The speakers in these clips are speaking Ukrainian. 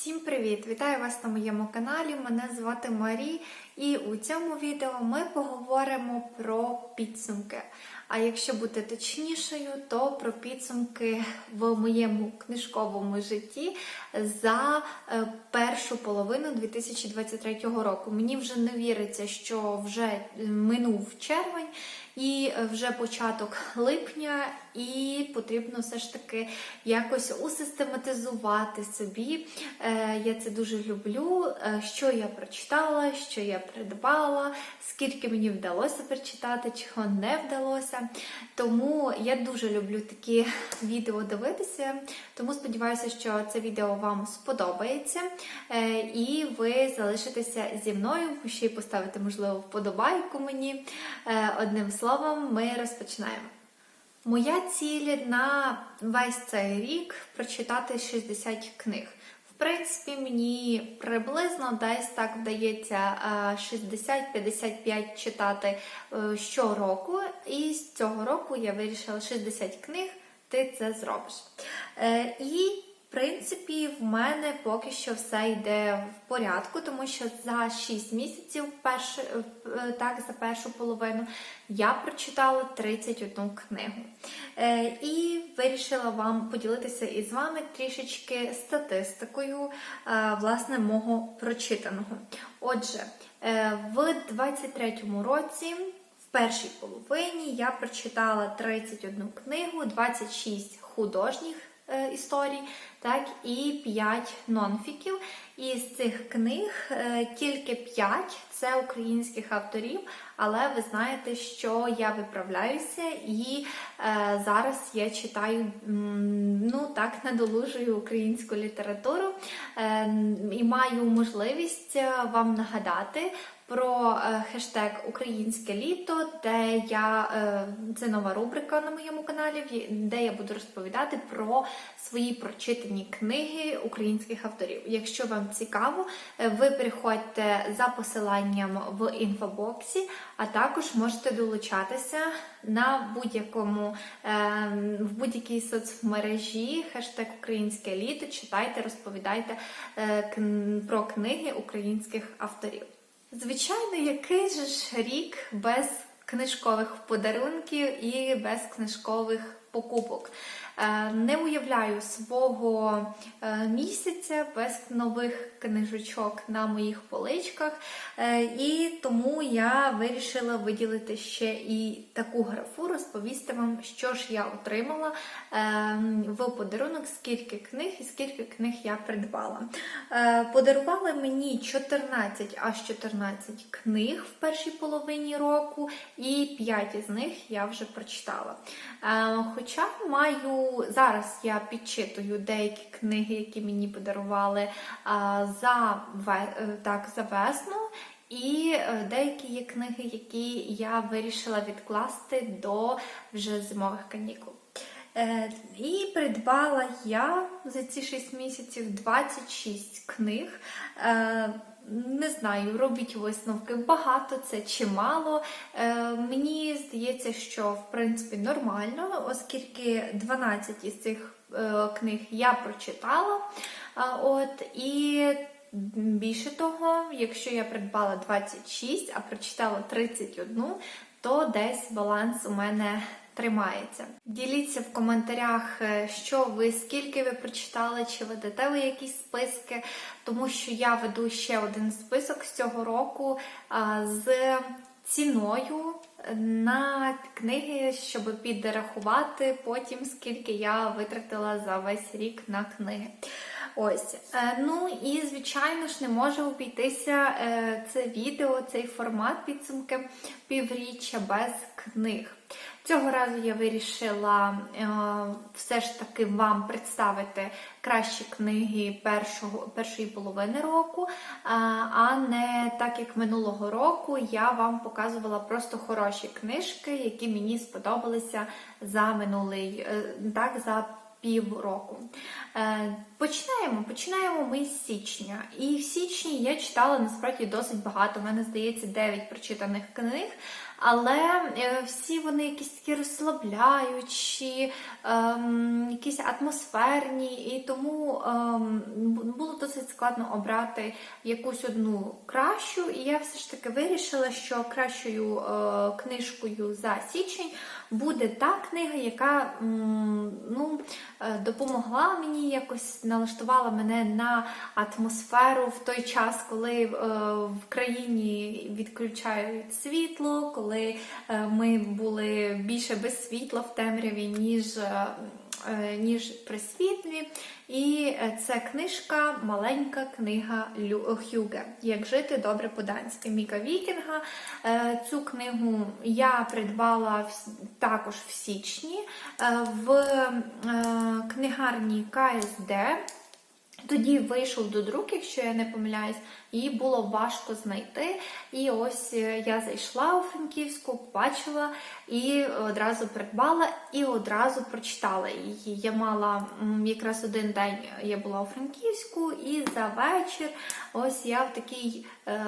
Всім привіт! Вітаю вас на моєму каналі. Мене звати Марі, і у цьому відео ми поговоримо про підсумки. А якщо бути точнішою, то про підсумки в моєму книжковому житті за е, першу половину 2023 року. Мені вже не віриться, що вже минув червень. І вже початок липня, і потрібно все ж таки якось усистематизувати собі. Е, Я це дуже люблю. е, Що я прочитала, що я придбала, скільки мені вдалося прочитати, чого не вдалося. Тому я дуже люблю такі відео дивитися. Тому сподіваюся, що це відео вам сподобається. Е, І ви залишитеся зі мною, ще й поставите, можливо, вподобайку мені. Е, Одним словом, ми розпочинаємо. Моя ціль на весь цей рік прочитати 60 книг. В принципі, мені приблизно десь так вдається е, 60-55 читати е, щороку. І з цього року я вирішила 60 книг, ти це зробиш. Е, І принципі, в мене поки що все йде в порядку, тому що за 6 місяців, перши, е, так, за першу половину, я прочитала 31 книгу. Е, І вирішила вам поділитися із вами трішечки статистикою е, власне мого прочитаного. Отже, в 23-му році. В першій половині я прочитала 31 книгу, 26 художніх історій, так і 5 нонфіків. І з цих книг е, тільки 5 це українських авторів, але ви знаєте, що я виправляюся, і е, зараз я читаю, ну так, надолужую українську літературу е, і маю можливість е, вам нагадати. Про е, хештег Українське літо, де я е, це нова рубрика на моєму каналі, де я буду розповідати про свої прочитані книги українських авторів. Якщо вам цікаво, е, ви переходьте за посиланням в інфобоксі, а також можете долучатися на будь-якому в будь-якій соцмережі хештег Українське літо. Читайте, розповідайте про книги українських авторів. Звичайно, який же ж рік без книжкових подарунків і без книжкових покупок. Е, Не уявляю свого е, місяця без нових книжечок на моїх поличках, Е, і тому я вирішила виділити ще і таку графу, розповісти вам, що ж я отримала в подарунок, скільки книг і скільки книг я придбала. Подарували мені 14 аж 14 книг в першій половині року, і 5 із них я вже прочитала. Хоча маю зараз я підчитую деякі книги, які мені подарували за, е, так, за весну. І е, деякі є книги, які я вирішила відкласти до вже зимових канікул. Е, І придбала я за ці 6 місяців 26 книг. Е, Не знаю, робіть висновки. Багато це чи мало. Е, Мені здається, що в принципі нормально, оскільки 12 із цих е, книг я прочитала. А, От і більше того, якщо я придбала 26, а прочитала 31, то десь баланс у мене тримається. Діліться в коментарях, е, що ви, скільки ви прочитали, чи ведете ви якісь списки, тому що я веду ще один список з цього року з ціною на книги, щоб підрахувати потім, скільки я витратила за весь рік на книги. Ось, Е, ну і звичайно ж не може обійтися е, це відео, цей формат підсумки півріччя без книг. Цього разу я вирішила е, все ж таки вам представити кращі книги першого, першої половини року, а, а не так як минулого року я вам показувала просто хороші книжки, які мені сподобалися за минулий, е, так, за півроку. Е, Починаємо. Починаємо ми з січня. І в січні я читала насправді досить багато. У мене здається 9 прочитаних книг. Але е, всі вони якісь такі розслабляючі, ем, якісь атмосферні, і тому ем, було досить складно обрати якусь одну кращу. І я все ж таки вирішила, що кращою е, книжкою за січень буде та книга, яка м, ну, е, допомогла мені якось налаштувала мене на атмосферу в той час, коли е, в країні відключають світло, коли е, ми були більше без світла в темряві, ніж. е, е, Ніж при світлі, і це книжка, маленька книга Лю- Хюге Як жити добре по-данськи Міка Вікінга. Цю книгу я придбала також в січні в книгарні КСД. Тоді вийшов до друк, якщо я не помиляюсь, її було важко знайти. І ось е, я зайшла у Франківську, побачила і одразу придбала, і одразу прочитала її. Я мала якраз один день я була у Франківську, і за вечір ось я в такій е,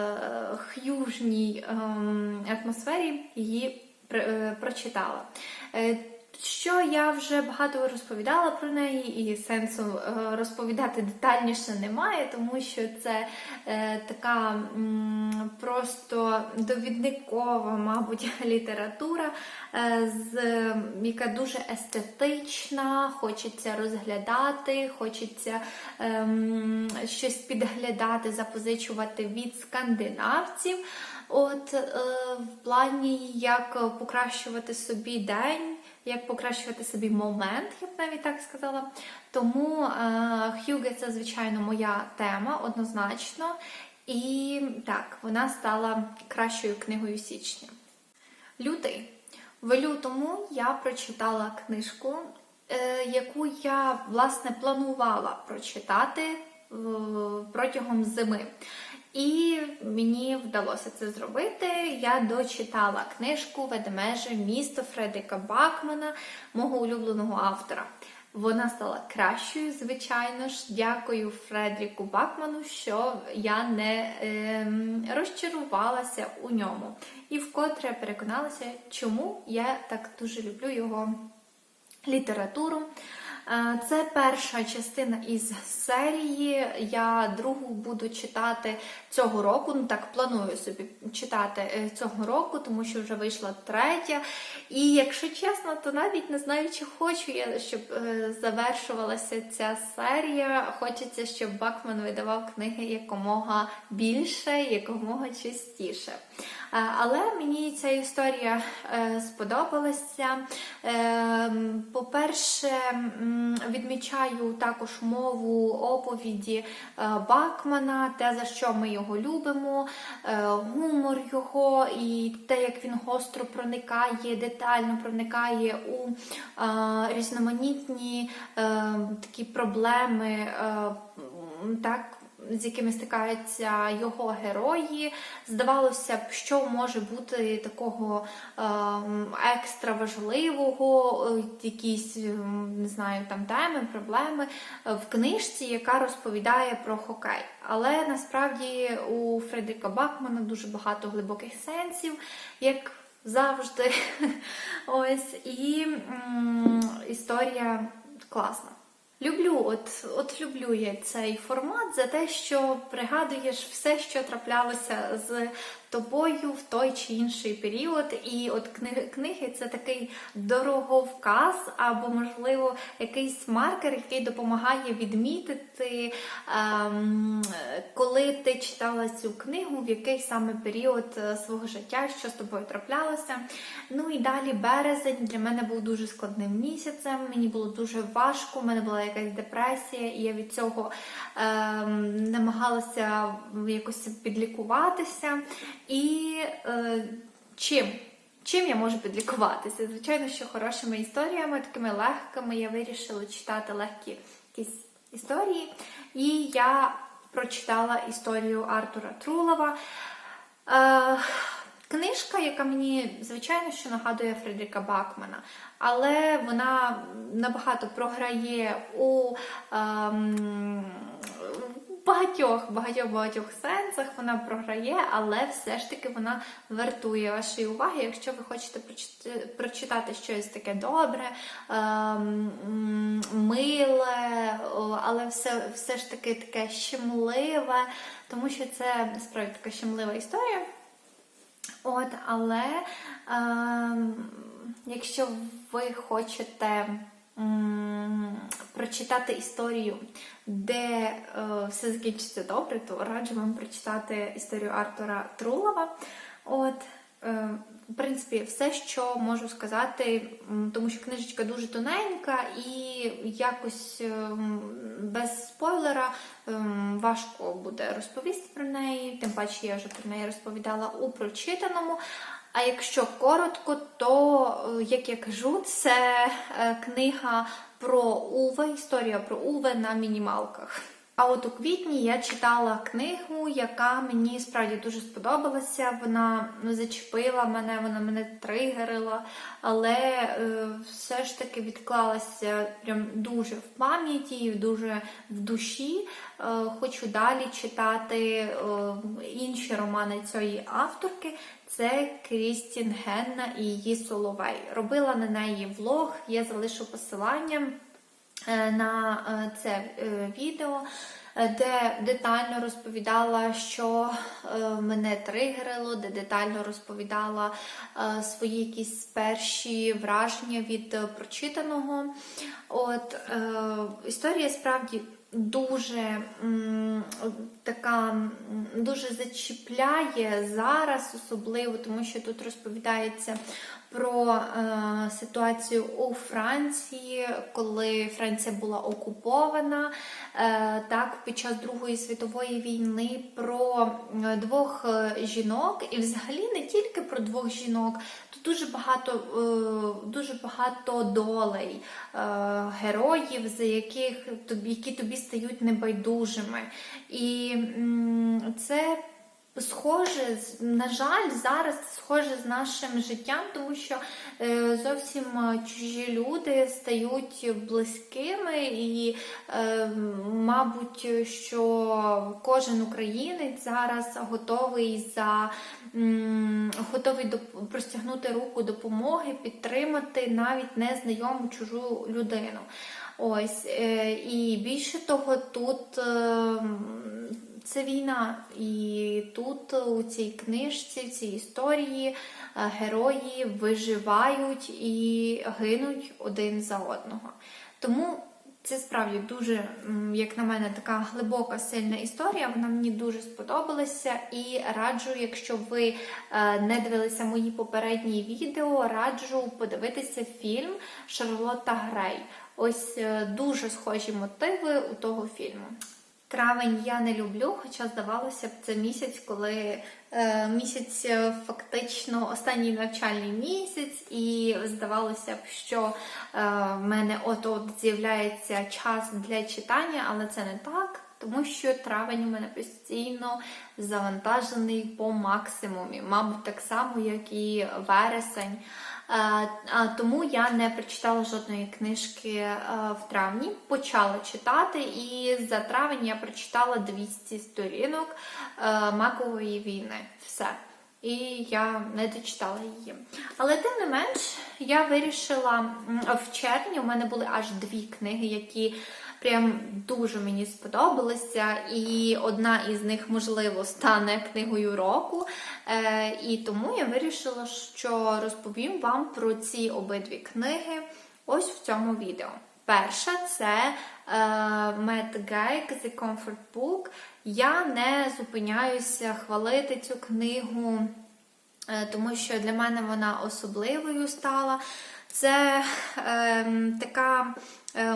х'южній ем, атмосфері її е, прочитала. Що я вже багато розповідала про неї, і сенсу е, розповідати детальніше немає, тому що це е, така просто довідникова, мабуть, література, е, яка дуже естетична, хочеться розглядати, хочеться ем, щось підглядати, запозичувати від скандинавців. От в плані, як покращувати собі день, як покращувати собі момент, я б навіть так сказала. Тому е, Хюге це, звичайно, моя тема однозначно. І так, вона стала кращою книгою січня. Лютий. В лютому я прочитала книжку, е, яку я власне планувала прочитати протягом зими. І мені вдалося це зробити. Я дочитала книжку Ведмеже місто Фредеріка Бакмана, мого улюбленого автора. Вона стала кращою, звичайно ж. Дякую Фредріку Бакману, що я не ем, розчарувалася у ньому. І вкотре переконалася, чому я так дуже люблю його літературу. Е, Це перша частина із серії. Я другу буду читати цього року. Ну так планую собі читати е, цього року, тому що вже вийшла третя. І якщо чесно, то навіть не знаю, чи хочу я, щоб е, завершувалася ця серія. Хочеться, щоб Бакман видавав книги якомога більше, якомога частіше. Але мені ця історія е, сподобалася. Е, По-перше, відмічаю також мову оповіді е, Бакмана, те, за що ми його любимо, е, гумор його і те, як він гостро проникає, детально проникає у різноманітні е, такі проблеми. так, з якими стикаються його герої. Здавалося б, що може бути такого е, екстра важливого, е, якісь ем, не знаю, там теми, проблеми е, в книжці, яка розповідає про хокей. Але насправді у Фредеріка Бакмана дуже багато глибоких сенсів, як завжди. Ось і історія класна. Люблю, от, от люблю я цей формат за те, що пригадуєш все, що траплялося з тобою в той чи інший період. І от книги, книги це такий дороговказ, або, можливо, якийсь маркер, який допомагає відмітити, ем, коли ти читала цю книгу, в який саме період е, свого життя, що з тобою траплялося. Ну і далі березень для мене був дуже складним місяцем. Мені було дуже важко, в мене була якась депресія, і я від цього ем, намагалася якось підлікуватися. І е, чим? Чим я можу підлікуватися? Звичайно, що хорошими історіями, такими легкими, я вирішила читати легкі якісь історії. І я прочитала історію Артура Трулова. Е, Книжка, яка мені, звичайно, що нагадує Фредеріка Бакмана, але вона набагато програє у ем, багатьох багатьох багатьох сенсах. Вона програє, але все ж таки вона вартує вашої уваги, якщо ви хочете прочитати, щось таке добре, ем, миле, але все, все ж таки таке щемливе, тому що це справді така щемлива історія. От, але ем, якщо ви хочете м, прочитати історію, де е, все закінчиться добре, то раджу вам прочитати історію Артура Трулова. От, е, в принципі, все, що можу сказати, тому що книжечка дуже тоненька і якось ем, без спойлера ем, важко буде розповісти про неї. Тим паче я вже про неї розповідала у прочитаному. А якщо коротко, то, е, як я кажу, це е, книга про Уве, історія про Уве на мінімалках. А от у квітні я читала книгу, яка мені справді дуже сподобалася. Вона ну, зачепила мене, вона мене тригерила, але е, все ж таки відклалася прям дуже в пам'яті і дуже в душі. Е, хочу далі читати е, інші романи цієї авторки. Це Крістін Генна і її Соловей. Робила на неї влог, я залишу посилання е, на е, це е, відео, де детально розповідала, що мене тригерило, де детально розповідала свої якісь перші враження від прочитаного. От історія справді. Дуже така дуже зачіпляє зараз, особливо, тому що тут розповідається про е, ситуацію у Франції, коли Франція була окупована, е, так під час Другої світової війни, про е, двох е, жінок, і взагалі не тільки про двох жінок, дуже багато, е, дуже багато долей, героїв, за яких які тобі стають небайдужими. І це схоже, на жаль, зараз схоже з нашим життям, тому що е, зовсім е, чужі люди стають близькими, і, е, мабуть, що кожен українець зараз готовий за готовий доп- простягнути руку допомоги, підтримати навіть незнайому чужу людину. Ось і більше того, тут. Це війна, і тут у цій книжці, в цій історії е, герої виживають і гинуть один за одного. Тому це справді дуже, як на мене, така глибока, сильна історія. Вона мені дуже сподобалася і раджу, якщо ви е, не дивилися мої попередні відео, раджу подивитися фільм Шарлотта Грей. Ось е, дуже схожі мотиви у того фільму. Травень я не люблю, хоча здавалося б, це місяць, коли е, місяць е, фактично останній навчальний місяць, і здавалося б, що е, в мене от-от з'являється час для читання, але це не так. Тому що травень у мене постійно завантажений по максимумі, мабуть, так само, як і вересень. Е, Тому я не прочитала жодної книжки е, в травні. Почала читати, і за травень я прочитала 200 сторінок е, Макової війни. Все. І я не дочитала її. Але тим не менш, я вирішила в червні. У мене були аж дві книги, які прям дуже мені сподобалися. І одна із них, можливо, стане книгою року. Е, і тому я вирішила, що розповім вам про ці обидві книги ось в цьому відео. Перша це Matt Geick The Comfort Book. Я не зупиняюся хвалити цю книгу, е, тому що для мене вона особливою стала. Це е, така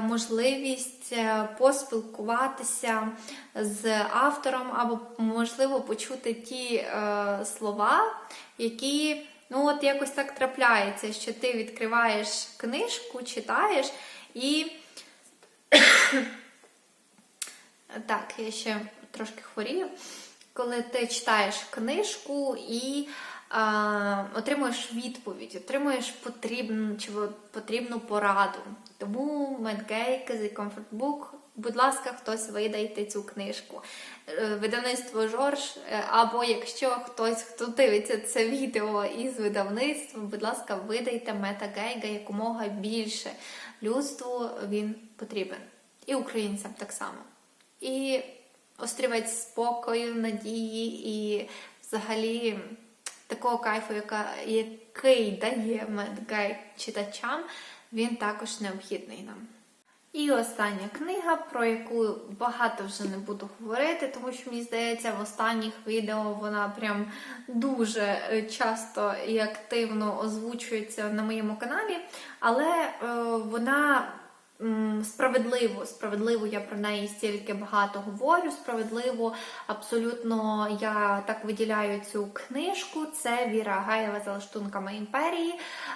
можливість е, поспілкуватися з автором, або, можливо, почути ті е, слова, які ну, от якось так трапляється, що ти відкриваєш книжку, читаєш і. Так, я ще трошки хворію. Коли ти читаєш книжку і а, отримуєш відповідь, отримуєш потрібну чи потрібну пораду. Тому Медгейк The Book, будь ласка, хтось видайте цю книжку. Е, Видавництво Жорж, е, або якщо хтось, хто дивиться це відео із видавництва, будь ласка, видайте Мета Гейга якомога більше. Людству він потрібен. І українцям так само. І острівець спокою, надії і взагалі такого кайфу, яка, який дає Медгай читачам, він також необхідний нам. І остання книга, про яку багато вже не буду говорити, тому що мені здається, в останніх відео вона прям дуже е, часто і активно озвучується на моєму каналі, але е, вона справедливо, справедливо я про неї стільки багато говорю. Справедливо, абсолютно я так виділяю цю книжку. Це Віра Гаєва за лаштунками імперії.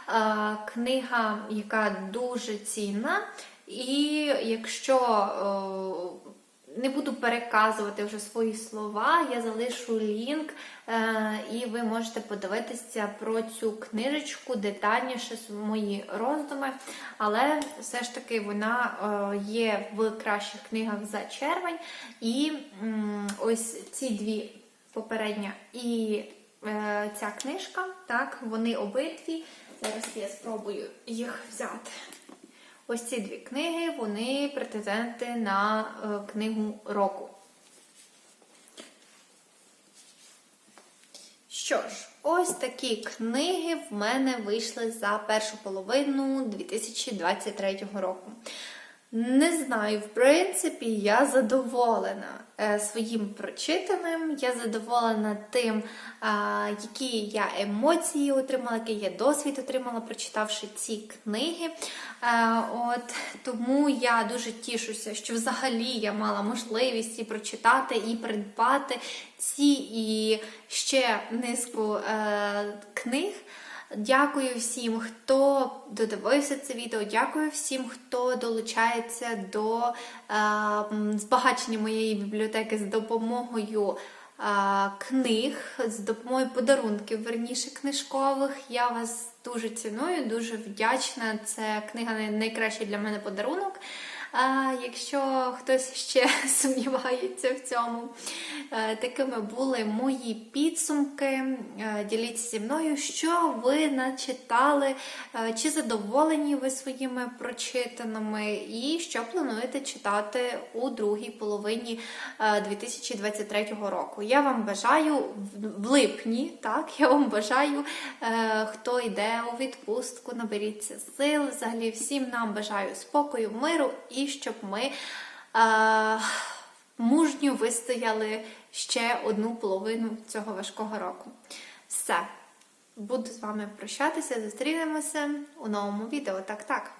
Е, Книга, яка дуже цінна. І якщо е, не буду переказувати вже свої слова, я залишу лінк, е, і ви можете подивитися про цю книжечку детальніше мої роздуми. Але все ж таки вона е, є в кращих книгах за червень. І ось ці дві попередня і е, ця книжка, так, вони обидві. Зараз я спробую їх взяти. Ось ці дві книги, вони претенденти на е, книгу року. Що ж, ось такі книги в мене вийшли за першу половину 2023 року. Не знаю, в принципі, я задоволена е, своїм прочитаним, я задоволена тим, які я емоції отримала, який я досвід отримала, прочитавши ці книги. Е, от Тому я дуже тішуся, що взагалі я мала можливість і прочитати, і придбати ці і ще низку е, книг. Дякую всім, хто додивився це відео. Дякую всім, хто долучається до е, збагачення моєї бібліотеки з допомогою е, книг, з допомогою подарунків, верніше книжкових. Я вас дуже ціную, дуже вдячна. Це книга найкращий для мене подарунок. А якщо хтось ще сумнівається в цьому, е, такими були мої підсумки. Е, діліться зі мною, що ви начитали, е, чи задоволені ви своїми прочитаними, і що плануєте читати у другій половині 2023 року. Я вам бажаю в липні, так, я вам бажаю, хто йде у відпустку, наберіться сил. Взагалі всім нам бажаю спокою, миру і щоб ми а, мужньо вистояли ще одну половину цього важкого року. Все. Буду з вами прощатися, зустрінемося у новому відео. Так-так.